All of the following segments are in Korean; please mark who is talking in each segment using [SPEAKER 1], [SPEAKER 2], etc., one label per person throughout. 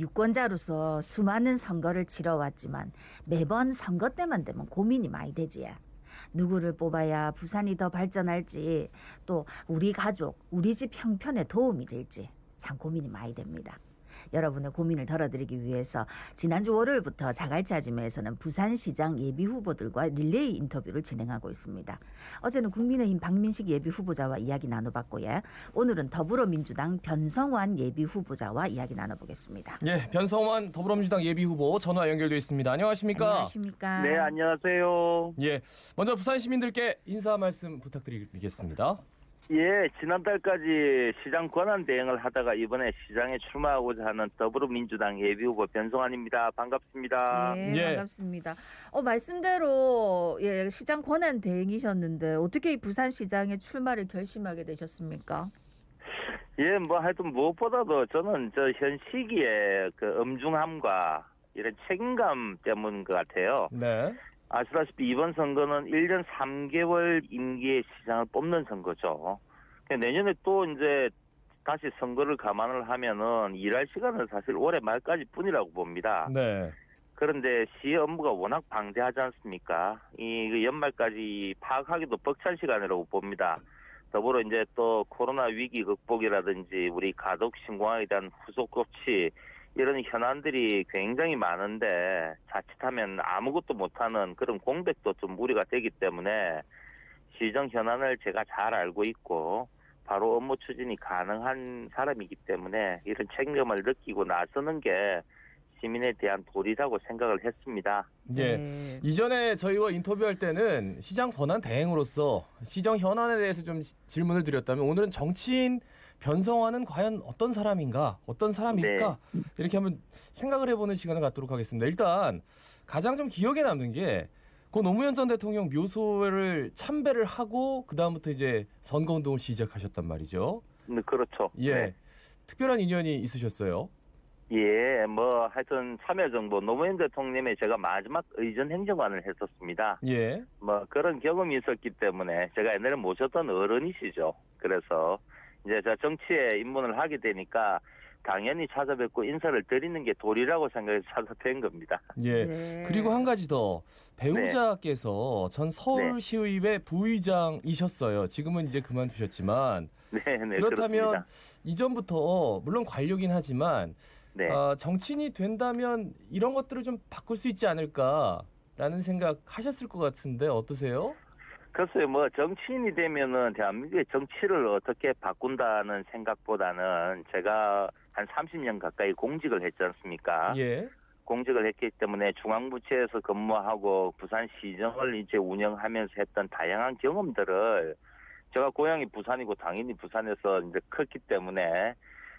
[SPEAKER 1] 유권자로서 수많은 선거를 치러왔지만 매번 선거 때만 되면 고민이 많이 되지. 누구를 뽑아야 부산이 더 발전할지 또 우리 가족, 우리 집 형편에 도움이 될지 참 고민이 많이 됩니다. 여러분의 고민을 덜어드리기 위해서 지난주 월요일부터 자갈치 아지매에서는 부산시장 예비 후보들과 릴레이 인터뷰를 진행하고 있습니다. 어제는 국민의힘 박민식 예비 후보자와 이야기 나눠봤고요. 오늘은 더불어민주당 변성환 예비 후보자와 이야기 나눠보겠습니다.
[SPEAKER 2] 예, 변성환 더불어민주당 예비 후보 전화 연결돼 있습니다. 안녕하십니까?
[SPEAKER 1] 안녕하십니까?
[SPEAKER 3] 네, 안녕하세요.
[SPEAKER 2] 예, 먼저 부산 시민들께 인사 말씀 부탁드리겠습니다.
[SPEAKER 3] 예, 지난달까지 시장 권한 대행을 하다가 이번에 시장에 출마하고자 하는 더불어민주당 예비후보 변성환입니다. 반갑습니다.
[SPEAKER 1] 네,
[SPEAKER 2] 예.
[SPEAKER 1] 반갑습니다. 어, 말씀대로 예, 시장 권한 대행이셨는데 어떻게 이 부산시장에 출마를 결심하게 되셨습니까?
[SPEAKER 3] 예, 뭐 하여튼 무엇보다도 저는 저 현 시기에 그 엄중함과 이런 책임감 때문인 것 같아요.
[SPEAKER 2] 네.
[SPEAKER 3] 아시다시피 이번 선거는 1년 3개월 임기의 시장을 뽑는 선거죠. 그러니까 내년에 또 이제 다시 선거를 감안을 하면은 일할 시간은 사실 올해 말까지 뿐이라고 봅니다.
[SPEAKER 2] 네.
[SPEAKER 3] 그런데 시 업무가 워낙 방대하지 않습니까? 이그 연말까지 파악하기도 벅찬 시간이라고 봅니다. 더불어 이제 또 코로나 위기 극복이라든지 우리 가덕 신공항에 대한 후속 조치 이런 현안들이 굉장히 많은데 자칫하면 아무것도 못하는 그런 공백도 좀 무리가 되기 때문에 시정 현안을 제가 잘 알고 있고 바로 업무 추진이 가능한 사람이기 때문에 이런 책임감을 느끼고 나서는 게 시민에 대한 도리라고 생각을 했습니다.
[SPEAKER 2] 예.
[SPEAKER 1] 네.
[SPEAKER 2] 이전에 저희와 인터뷰할 때는 시장 권한 대행으로서 시정 현안에 대해서 좀 시- 질문을 드렸다면 오늘은 정치인 변성환은 과연 어떤 사람인가, 어떤 사람일까 이렇게 한번 생각을 해보는 시간을 갖도록 하겠습니다. 일단 가장 좀 기억에 남는 게 고 노무현 전 대통령 묘소를 참배를 하고 그 다음부터 이제 선거 운동을 시작하셨단 말이죠.
[SPEAKER 3] 네, 그렇죠.
[SPEAKER 2] 예.
[SPEAKER 3] 네.
[SPEAKER 2] 특별한 인연이 있으셨어요.
[SPEAKER 3] 예, 뭐 하여튼 참여정부 노무현 대통령의 제가 마지막 의전 행정관을 했었습니다.
[SPEAKER 2] 예.
[SPEAKER 3] 뭐 그런 경험이 있었기 때문에 제가 옛날에 모셨던 어른이시죠. 그래서 이제 제가 정치에 입문을 하게 되니까 당연히 찾아뵙고 인사를 드리는 게 도리라고 생각해서 찾아뵌 겁니다.
[SPEAKER 2] 예.
[SPEAKER 1] 네.
[SPEAKER 2] 그리고 한 가지 더 배우자께서 전 서울시의회 부의장이셨어요. 지금은 이제 그만두셨지만
[SPEAKER 3] 네, 네,
[SPEAKER 2] 그렇다면
[SPEAKER 3] 그렇습니다.
[SPEAKER 2] 이전부터 물론 관료긴 하지만
[SPEAKER 3] 네.
[SPEAKER 2] 아, 정치인이 된다면 이런 것들을 좀 바꿀 수 있지 않을까라는 생각 하셨을 것 같은데 어떠세요?
[SPEAKER 3] 글쎄요, 뭐 정치인이 되면은 대한민국의 정치를 어떻게 바꾼다는 생각보다는 제가 한 30년 가까이 공직을 했지 않습니까?
[SPEAKER 2] 예.
[SPEAKER 3] 공직을 했기 때문에 중앙부처에서 근무하고 부산시정을 이제 운영하면서 했던 다양한 경험들을 제가 고향이 부산이고 당연히 부산에서 이제 컸기 때문에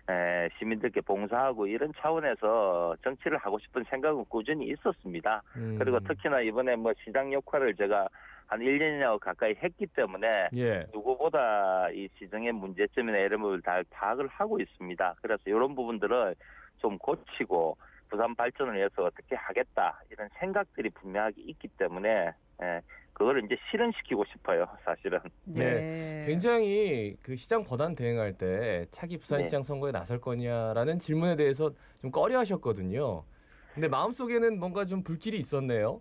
[SPEAKER 3] 에, 시민들께 봉사하고 이런 차원에서 정치를 하고 싶은 생각은 꾸준히 있었습니다.
[SPEAKER 2] 음.
[SPEAKER 3] 그리고 특히나 이번에 뭐 시장 역할을 제가 한 1년이나 가까이 했기 때문에
[SPEAKER 2] 예.
[SPEAKER 3] 누구보다 이 시정의 문제점이나 이런 부분을 다 파악을 하고 있습니다. 그래서 이런 부분들을 좀 고치고 부산 발전을 위해서 어떻게 하겠다 이런 생각들이 분명하게 있기 때문에 예, 그거를 이제 실현시키고 싶어요, 사실은.
[SPEAKER 1] 네.
[SPEAKER 2] 굉장히 그 시장 권한 대행할 때 차기 부산시장 선거에 나설 거냐라는 질문에 대해서 좀 꺼려 하셨거든요. 근데 마음속에는 뭔가 좀 불길이 있었네요.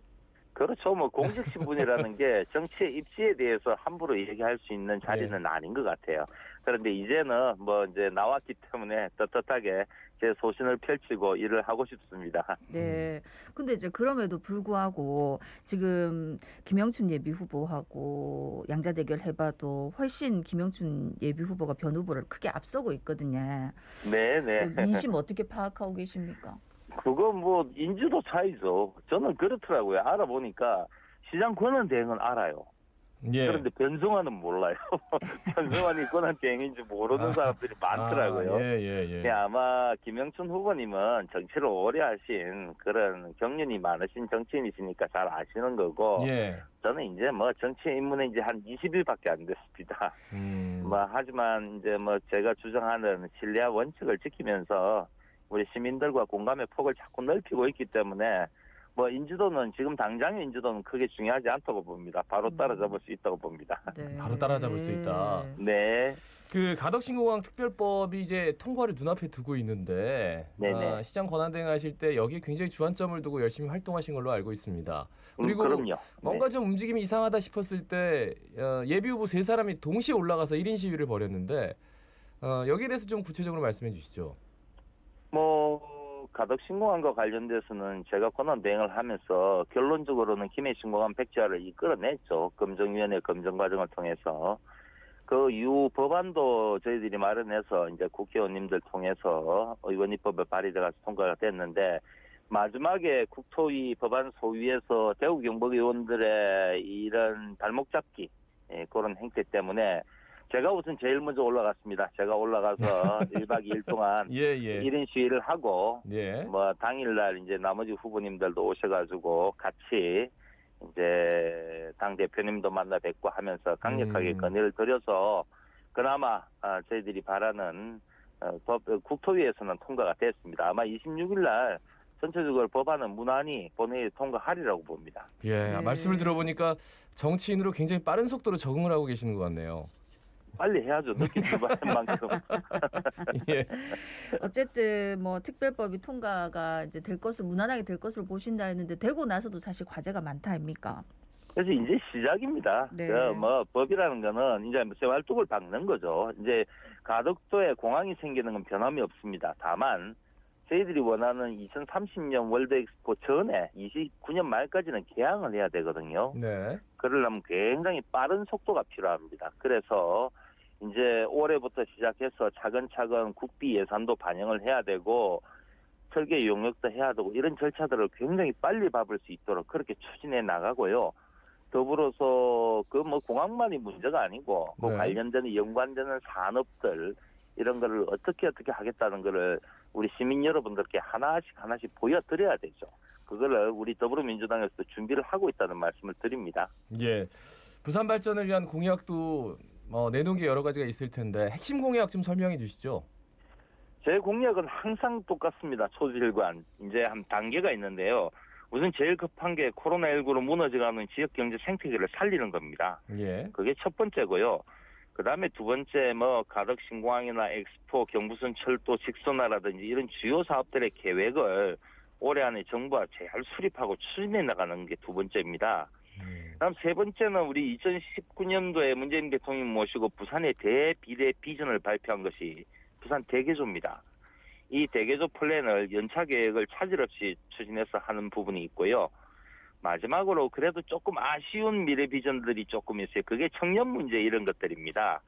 [SPEAKER 3] 그렇죠. 뭐 공직 신분이라는 게 정치의 입지에 대해서 함부로 얘기할 수 있는 자리는 아닌 것 같아요. 그런데 이제는 뭐 이제 나왔기 때문에 떳떳하게 제 소신을 펼치고 일을 하고 싶습니다.
[SPEAKER 1] 네. 근데 이제 그럼에도 불구하고 지금 김영춘 예비 후보하고 양자 대결 해봐도 훨씬 김영춘 예비 후보가 변 후보를 크게 앞서고 있거든요.
[SPEAKER 3] 네, 네.
[SPEAKER 1] 민심 어떻게 파악하고 계십니까?
[SPEAKER 3] 그거 뭐 인지도 차이죠. 저는 그렇더라고요. 알아보니까 시장 권한 대행은 알아요.
[SPEAKER 2] 예.
[SPEAKER 3] 그런데 변성환은 몰라요. 변성환이 권한 대행인지 모르는
[SPEAKER 2] 아,
[SPEAKER 3] 사람들이 많더라고요.
[SPEAKER 2] 아, 예, 예, 예.
[SPEAKER 3] 네, 아마 김영춘 후보님은 정치를 오래 하신 그런 경륜이 많으신 정치인이시니까 잘 아시는 거고
[SPEAKER 2] 예.
[SPEAKER 3] 저는 이제 뭐 정치에 입문에 이제 한 20일밖에 안 됐습니다.
[SPEAKER 2] 음.
[SPEAKER 3] 뭐 하지만 이제 뭐 제가 주장하는 신뢰와 원칙을 지키면서 우리 시민들과 공감의 폭을 자꾸 넓히고 있기 때문에 뭐 인지도는 지금 당장의 인지도는 크게 중요하지 않다고 봅니다. 바로
[SPEAKER 1] 음.
[SPEAKER 3] 따라잡을 수 있다고 봅니다.
[SPEAKER 1] 네.
[SPEAKER 2] 바로 따라잡을 수 있다.
[SPEAKER 3] 네.
[SPEAKER 2] 그 가덕신공항 특별법이 이제 통과를 눈앞에 두고 있는데
[SPEAKER 3] 네네.
[SPEAKER 2] 아, 시장 권한 대행하실 때 여기에 굉장히 주안점을 두고 열심히 활동하신 걸로 알고 있습니다. 그리고
[SPEAKER 3] 음, 그럼요.
[SPEAKER 2] 뭔가 좀 움직임이 이상하다 싶었을 때 어, 예비 후보 세 사람이 동시에 올라가서 1인 시위를 벌였는데 어, 여기에 대해서 좀 구체적으로 말씀해 주시죠.
[SPEAKER 3] 뭐 가덕 신공항과 관련돼서는 제가 권한 대행을 하면서 결론적으로는 김해 신공항 백지화를 이끌어냈죠. 검증위원회 검증 과정을 통해서 그 이후 법안도 저희들이 마련해서 이제 국회의원님들 통해서 의원 입법에 발의돼서 통과가 됐는데 마지막에 국토위 법안 소위에서 대구 경북 의원들의 이런 발목 잡기 예, 그런 행태 때문에 제가 우선 제일 먼저 올라갔습니다. 제가 올라가서 1박 2일 동안
[SPEAKER 2] 예 예.
[SPEAKER 3] 1인 시위를 하고
[SPEAKER 2] 예.
[SPEAKER 3] 뭐 당일날 이제 나머지 후보님들도 오셔가지고 같이 이제 당 대표님도 만나 뵙고 하면서 강력하게
[SPEAKER 2] 음.
[SPEAKER 3] 건의를 드려서 그나마 아, 저희들이 바라는 어, 법 국토위에서는 통과가 됐습니다. 아마 26일 날 전체적으로 법안은 무난히 본회의 통과하리라고 봅니다.
[SPEAKER 2] 예.
[SPEAKER 1] 네.
[SPEAKER 2] 말씀을 들어보니까 정치인으로 굉장히 빠른 속도로 적응을 하고 계시는 것 같네요.
[SPEAKER 3] 빨리 해야죠. 늦게 출발한 만큼.
[SPEAKER 2] 예.
[SPEAKER 1] 어쨌든 뭐 특별법이 통과가 이제 될 것을 무난하게 될 것으로 보신다 했는데 되고 나서도 사실 과제가 많다 아닙니까?
[SPEAKER 3] 그래서 이제 시작입니다.
[SPEAKER 1] 네.
[SPEAKER 3] 그뭐 법이라는 거는 이제 생활뚝을 박는 거죠. 이제 가덕도에 공항이 생기는 건 변함이 없습니다. 다만 저희들이 원하는 2030년 월드 엑스포 전에 29년 말까지는 개항을 해야 되거든요.
[SPEAKER 2] 네.
[SPEAKER 3] 그러려면 굉장히 빠른 속도가 필요합니다. 그래서 이제 올해부터 시작해서 차근차근 국비 예산도 반영을 해야 되고 설계 용역도 해야 되고 이런 절차들을 굉장히 빨리 밟을 수 있도록 그렇게 추진해 나가고요. 더불어서 그 뭐 공항만이 문제가 아니고 그
[SPEAKER 2] 네.
[SPEAKER 3] 관련되는 연관되는 산업들 이런 거를 어떻게 어떻게 하겠다는 거를 우리 시민 여러분들께 하나씩 하나씩 보여드려야 되죠. 그거를 우리 더불어민주당에서도 준비를 하고 있다는 말씀을 드립니다.
[SPEAKER 2] 예. 부산 발전을 위한 공약도 어, 내놓은 게 여러 가지가 있을 텐데 핵심 공약 좀 설명해 주시죠.
[SPEAKER 3] 제 공약은 항상 똑같습니다. 초질관. 이제 한 단계가 있는데요. 우선 제일 급한 게 코로나19로 무너져가는 지역 경제 생태계를 살리는 겁니다.
[SPEAKER 2] 예.
[SPEAKER 3] 그게 첫 번째고요. 그 다음에 두 번째 뭐 가덕 신공항이나 엑스포, 경부선 철도 직선화라든지 이런 주요 사업들의 계획을 올해 안에 정부가 잘 수립하고 추진해 나가는 게 두 번째입니다.
[SPEAKER 2] 음.
[SPEAKER 3] 그다음 세 번째는 우리 2019년도에 문재인 대통령 모시고 부산의 대비대 비전을 발표한 것이 부산 대개조입니다. 이 대개조 플랜을 연차 계획을 차질 없이 추진해서 하는 부분이 있고요. 마지막으로 그래도 조금 아쉬운 미래 비전들이 조금 있어요. 그게 청년 문제 이런 것들입니다.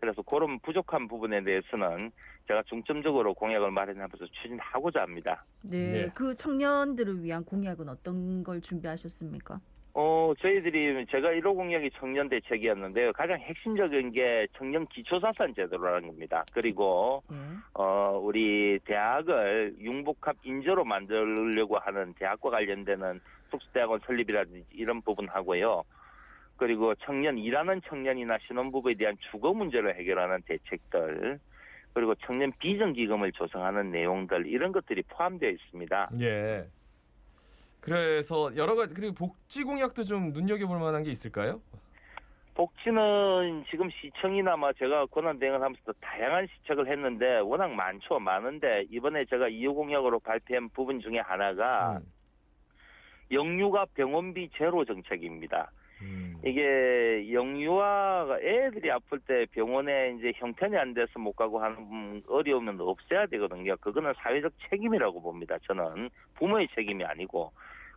[SPEAKER 3] 그래서 그런 부족한 부분에 대해서는 제가 중점적으로 공약을 마련하면서 추진하고자 합니다.
[SPEAKER 1] 네,
[SPEAKER 2] 네.
[SPEAKER 1] 그 청년들을 위한 공약은 어떤 걸 준비하셨습니까?
[SPEAKER 3] 어, 저희들이 제가 1호 공약이 청년 대책이었는데요. 가장 핵심적인 게 청년 기초자산 제도라는 겁니다. 그리고
[SPEAKER 1] 예.
[SPEAKER 3] 어, 우리 대학을 융복합 인재로 만들려고 하는 대학과 관련되는 특수대학원 설립이라든지 이런 부분 하고요. 그리고 청년, 일하는 청년이나 신혼부부에 대한 주거 문제를 해결하는 대책들, 그리고 청년 비전 기금을 조성하는 내용들, 이런 것들이 포함되어 있습니다.
[SPEAKER 2] 예. 그래서 여러 가지 그리고 복지 공약도 좀 눈여겨볼 만한 게 있을까요?
[SPEAKER 3] 복지는 지금 시청이나 뭐 제가 권한 대행을 하면서 다양한 시책을 했는데 워낙 많죠. 많은데 이번에 제가 이후 공약으로 발표한 부분 중에 하나가
[SPEAKER 2] 음.
[SPEAKER 3] 영유아 병원비 제로 정책입니다.
[SPEAKER 2] 음.
[SPEAKER 3] 이게 영유아가 애들이 아플 때 병원에 이제 형편이 안 돼서 못 가고 하는 어려움은 없애야 되거든요. 그거는 사회적 책임이라고 봅니다. 저는 부모의 책임이 아니고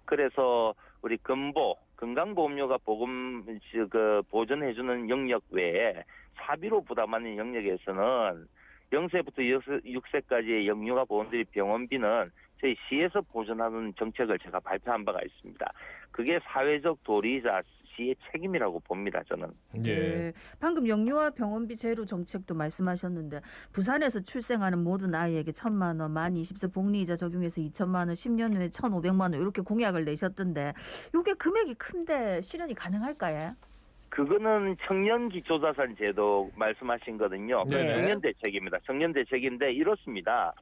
[SPEAKER 3] 그래서 우리 건보 건강보험료가 보금 그 보전해주는 영역 외에 사비로 부담하는 영역에서는 0세부터 6세까지의 영유아 보험들이 병원비는 저희 시에서 보전하는 정책을 제가 발표한 바가 있습니다. 그게 사회적 도리이자 시의 책임이라고 봅니다. 저는.
[SPEAKER 2] 예.
[SPEAKER 1] 네. 방금 영유아 병원비 제로 정책도 말씀하셨는데 부산에서 출생하는 모든 아이에게 천만 원, 만 20세 복리이자 적용해서 2천만 원, 10년 후에 1,500만 원 이렇게 공약을 내셨던데 이게 금액이 큰데 실현이 가능할까요?
[SPEAKER 3] 그거는 청년 기초자산 제도 말씀하신 거든요. 그
[SPEAKER 2] 네네.
[SPEAKER 3] 청년 대책입니다. 청년 대책인데 이렇습니다.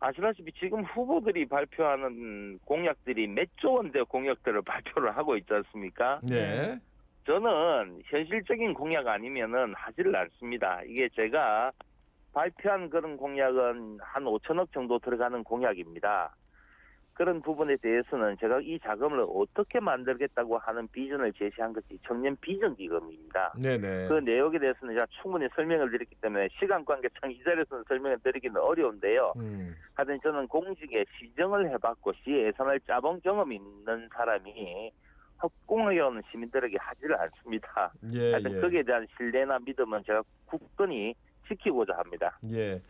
[SPEAKER 3] 아시다시피 지금 후보들이 발표하는 공약들이 몇 조 원대 공약들을 발표를 하고 있지 않습니까?
[SPEAKER 2] 네.
[SPEAKER 3] 저는 현실적인 공약 아니면은 하지를 않습니다. 이게 제가 발표한 그런 공약은 한 5천억 정도 들어가는 공약입니다. 그런 부분에 대해서는 제가 이 자금을 어떻게 만들겠다고 하는 비전을 제시한 것이 청년 비전 기금입니다.
[SPEAKER 2] 네네.
[SPEAKER 3] 그 내용에 대해서는 제가 충분히 설명을 드렸기 때문에 시간 관계상 이 자리에서는 설명을 드리기는 어려운데요.
[SPEAKER 2] 음.
[SPEAKER 3] 하여튼 저는 공직에 시정을 해봤고 시 예산을 짜본 경험이 있는 사람이 협공하게 오는 시민들에게 하지를 않습니다.
[SPEAKER 2] 예,
[SPEAKER 3] 하여튼
[SPEAKER 2] 예.
[SPEAKER 3] 거기에 대한 신뢰나 믿음은 제가 굳건히 지키고자 합니다.
[SPEAKER 2] 예.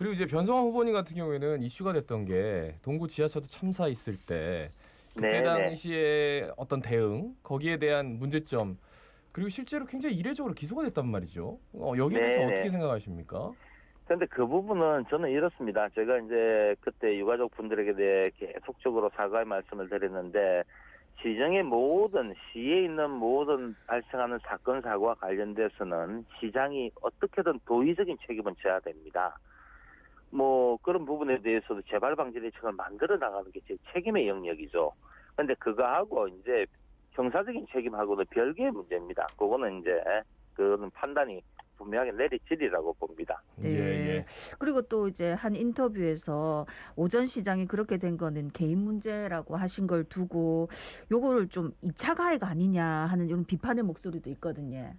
[SPEAKER 2] 그리고 이제 변성환 후보님 같은 경우에는 이슈가 됐던 게 동구 지하철도 참사 있을 때 그때
[SPEAKER 3] 네, 네.
[SPEAKER 2] 당시에 어떤 대응 거기에 대한 문제점 그리고 실제로 굉장히 이례적으로 기소가 됐단 말이죠. 어, 여기에 대해서
[SPEAKER 3] 네, 네.
[SPEAKER 2] 어떻게 생각하십니까?
[SPEAKER 3] 그런데 그 부분은 저는 이렇습니다. 제가 이제 그때 유가족 분들에게 대해 계속적으로 사과의 말씀을 드렸는데 시정의 모든 시에 있는 모든 발생하는 사건 사고와 관련돼서는 시장이 어떻게든 도의적인 책임은 져야 됩니다. 뭐 그런 부분에 대해서도 재발 방지 대책을 만들어 나가는 게 제 책임의 영역이죠. 근데 그거하고 이제 형사적인 책임하고는 별개의 문제입니다. 그거는 이제 그거는 판단이 분명하게 내리질이라고 봅니다.
[SPEAKER 1] 네.
[SPEAKER 2] 예, 예.
[SPEAKER 1] 그리고 또 이제 한 인터뷰에서 오전 시장이 그렇게 된 거는 개인 문제라고 하신 걸 두고 요거를 좀 2차 가해가 아니냐 하는 이런 비판의 목소리도 있거든요.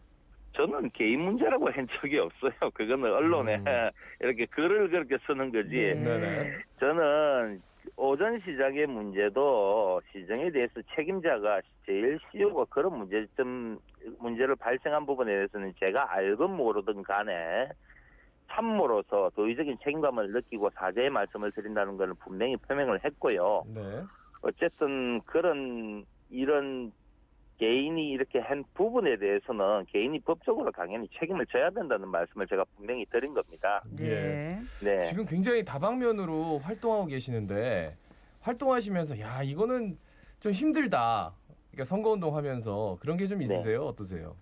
[SPEAKER 3] 저는 개인 문제라고 한 적이 없어요. 그거는 언론에
[SPEAKER 2] 음.
[SPEAKER 3] 이렇게 글을 그렇게 쓰는 거지.
[SPEAKER 2] 네네.
[SPEAKER 3] 저는 오전 시장의 문제도 시정에 대해서 책임자가 제일 CEO가 그런 문제점 문제를 발생한 부분에 대해서는 제가 알건 모르든 간에 참모로서 도의적인 책임감을 느끼고 사죄의 말씀을 드린다는 것을 분명히 표명을 했고요.
[SPEAKER 2] 네.
[SPEAKER 3] 어쨌든 그런 이런 개인이 이렇게 한 부분에 대해서는 개인이 법적으로 당연히 책임을 져야 된다는 말씀을 제가 분명히 드린 겁니다.
[SPEAKER 2] 예.
[SPEAKER 3] 네.
[SPEAKER 2] 지금 굉장히 다방면으로 활동하고 계시는데 활동하시면서 야 이거는 좀 힘들다. 그러니까 선거운동 하면서 그런 게좀
[SPEAKER 3] 네.
[SPEAKER 2] 있으세요? 어떠세요?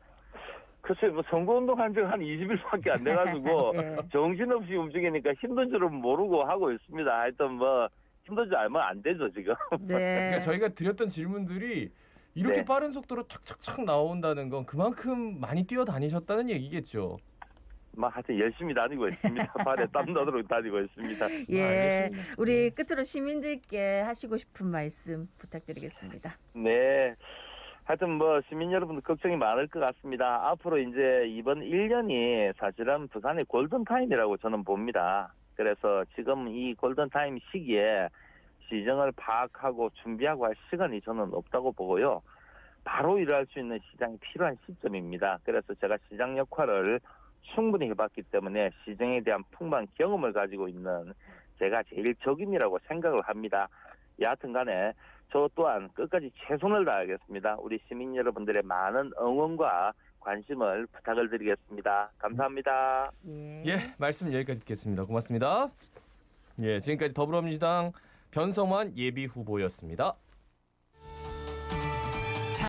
[SPEAKER 3] 글쎄 뭐 선거운동 한지한 20일밖에 안 돼가지고
[SPEAKER 1] 예.
[SPEAKER 3] 정신없이 움직이니까 힘든 줄은 모르고 하고 있습니다. 하여튼 뭐 힘든 줄 알면 안 되죠 지금.
[SPEAKER 1] 네.
[SPEAKER 2] 그러니까 저희가 드렸던 질문들이 이렇게
[SPEAKER 3] 네.
[SPEAKER 2] 빠른 속도로 착착착 나온다는 건 그만큼 많이 뛰어다니셨다는 얘기겠죠.
[SPEAKER 3] 막 하여튼 열심히 다니고 있습니다. 발에 땀 나도록 다니고 있습니다.
[SPEAKER 1] 예.
[SPEAKER 2] 알겠습니다.
[SPEAKER 1] 우리 끝으로 시민들께 하시고 싶은 말씀 부탁드리겠습니다.
[SPEAKER 3] 네. 하여튼 뭐 시민 여러분들 걱정이 많을 것 같습니다. 앞으로 이제 이번 1년이 사실은 부산의 골든타임이라고 저는 봅니다. 그래서 지금 이 골든타임 시기에 시정을 파악하고 준비하고 할 시간이 저는 없다고 보고요. 바로 일할 수 있는 시장이 필요한 시점입니다. 그래서 제가 시장 역할을 충분히 해봤기 때문에 시정에 대한 풍부한 경험을 가지고 있는 제가 제일 적임이라고 생각을 합니다. 여하튼 간에 저 또한 끝까지 최선을 다하겠습니다. 우리 시민 여러분들의 많은 응원과 관심을 부탁을 드리겠습니다. 감사합니다.
[SPEAKER 1] 예.
[SPEAKER 2] 예, 말씀 여기까지 듣겠습니다. 고맙습니다. 예, 지금까지 더불어민주당 변성환 예비 후보였습니다.